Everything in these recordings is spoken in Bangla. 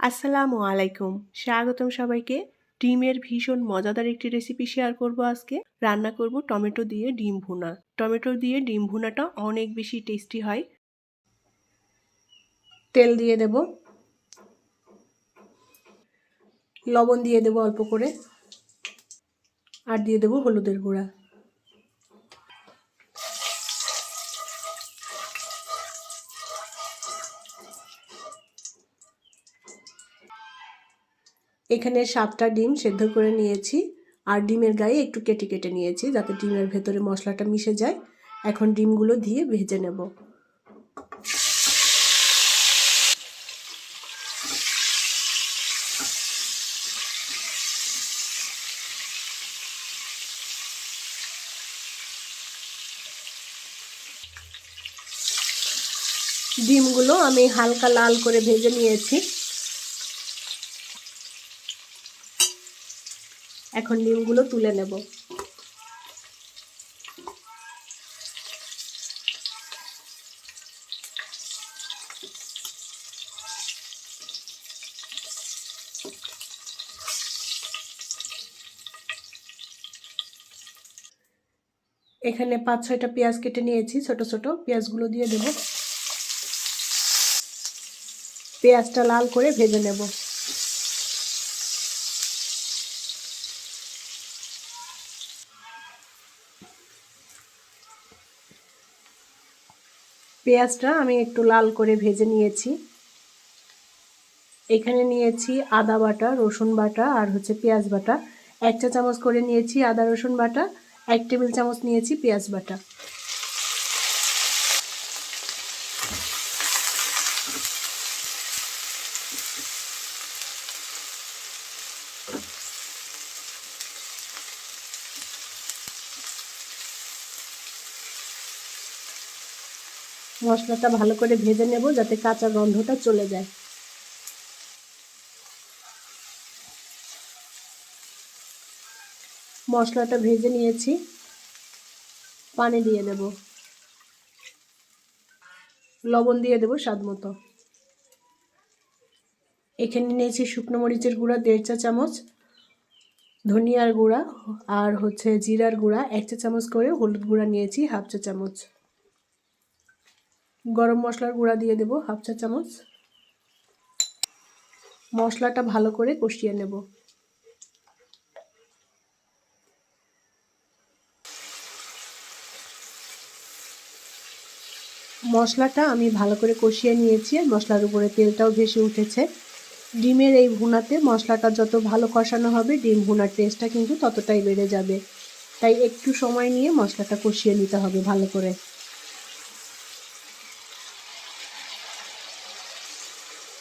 আসসালামু আলাইকুম। স্বাগতম সবাইকে। ডিমের ভীষণ মজাদার একটি রেসিপি শেয়ার করব আজকে। রান্না করব টমেটো দিয়ে ডিম ভুনা। টমেটো দিয়ে ডিম ভুনাটা অনেক বেশি টেস্টি হয়। তেল দিয়ে দেব। লবণ দিয়ে দেব অল্প করে। আর দিয়ে দেব হলুদের গুঁড়া। এখানে সাতটা ডিম সেদ্ধ করে নিয়েছি আর ডিমের গায়ে একটু কেটে কেটে নিয়েছি যাতে ডিমের ভেতরে মশলাটা মিশে যায়। এখন ডিমগুলো দিয়ে ভেজে নেব। ডিমগুলো আমি হালকা লাল করে ভেজে নিয়েছি। এখন ডিমগুলো তুলে নেব। এখানে পাঁচ ছয়টা পেঁয়াজ কেটে নিয়েছি, ছোট ছোট। পেঁয়াজগুলো দিয়ে দেব। পেঁয়াজটা লাল করে ভেজে নেব। পেঁয়াজটা আমি একটু লাল করে ভেজে নিয়েছি। এখানে নিয়েছি আদা বাটা, রসুন বাটা আর হচ্ছে পেঁয়াজ বাটা। এক চা চামচ করে নিয়েছি আদা রসুন বাটা, এক টেবিল চামচ নিয়েছি পেঁয়াজ বাটা। মশলাটা ভালো করে ভেজে নেব যাতে কাঁচা গন্ধটা চলে যায়। মশলাটা ভেজে নিয়েছি। পানি দিয়ে দেব। লবণ দিয়ে দেব স্বাদ মতো। এখানে নিয়েছি শুকনো মরিচের গুঁড়া, দেড় চা চামচ ধনিয়ার গুঁড়া আর হচ্ছে জিরার গুঁড়া। এক চা চামচ করে হলুদ গুঁড়া নিয়েছি, হাফ চা চামচ। গরম মশলার গুঁড়া দিয়ে দেব হাফ চা চামচ। মশলাটা ভালো করে কষিয়ে নেব। মশলাটা আমি ভালো করে কষিয়ে নিয়েছি আর মশলার উপরে তেলটাও ভেসে উঠেছে। ডিমের এই ভুনাতে মশলাটা যত ভালো কষানো হবে, ডিম ভুনার টেস্টটা কিন্তু ততটাই বেড়ে যাবে। তাই একটু সময় নিয়ে মশলাটা কষিয়ে নিতে হবে ভালো করে।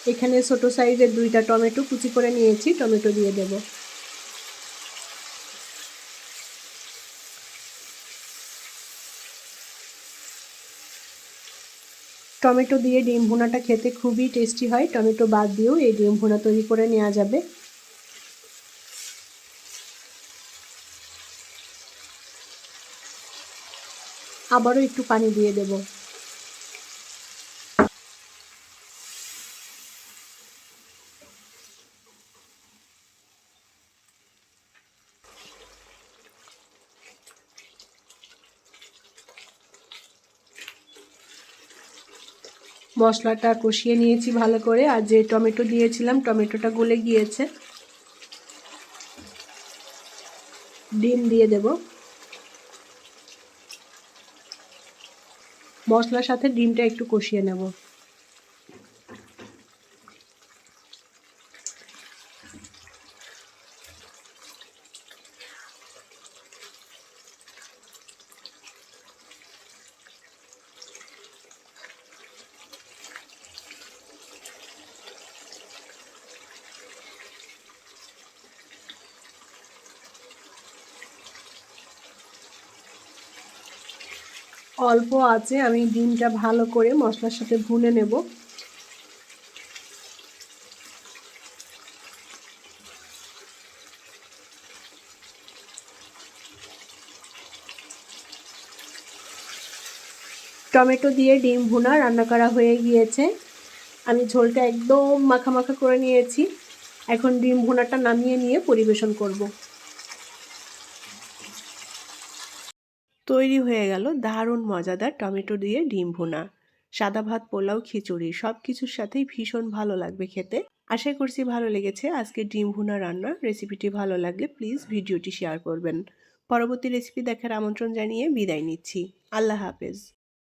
এখানে ছোট সাইজের দুইটা টমেটো কুচি করে নিয়েছি, টমেটো দিয়ে দেব। টমেটো দিয়ে ডিম ভুনাটা খেতে খুবই টেস্টি হয়, টমেটো বাদ দিয়েও এই ডিম ভুনা তৈরি করে নেওয়া যাবে। আবারও একটু পানি দিয়ে দেবো। মশলাটা কষিয়ে নিয়েছি ভালো করে, আর যে টমেটো দিয়েছিলাম, টমেটোটা গলে গিয়েছে। ডিম দিয়ে দেব। মশলার সাথে ডিমটা একটু কষিয়ে নেব। অল্প আছে, আমি ডিমটা ভালো করে মশলার সাথে ভুনে নেব। টমেটো দিয়ে ডিম ভুনা, রান্না করা হয়ে গিয়েছে। আমি ঝোলটা একদম মাখা মাখা করে নিয়েছি। এখন ডিম ভুনাটা নামিয়ে নিয়ে পরিবেশন করব। তৈরি হয়ে গেল দারুণ মজাদার টমেটো দিয়ে ডিম ভুনা। সাদা ভাত, পোলাও, খিচুড়ি সব কিছুর সাথেই ভীষণ ভালো লাগবে খেতে। আশা করছি ভালো লেগেছে আজকে ডিম ভুনা রান্না। রেসিপিটি ভালো লাগলে প্লিজ ভিডিওটি শেয়ার করবেন। পরবর্তী রেসিপি দেখার আমন্ত্রণ জানিয়ে বিদায় নিচ্ছি। আল্লাহ হাফেজ।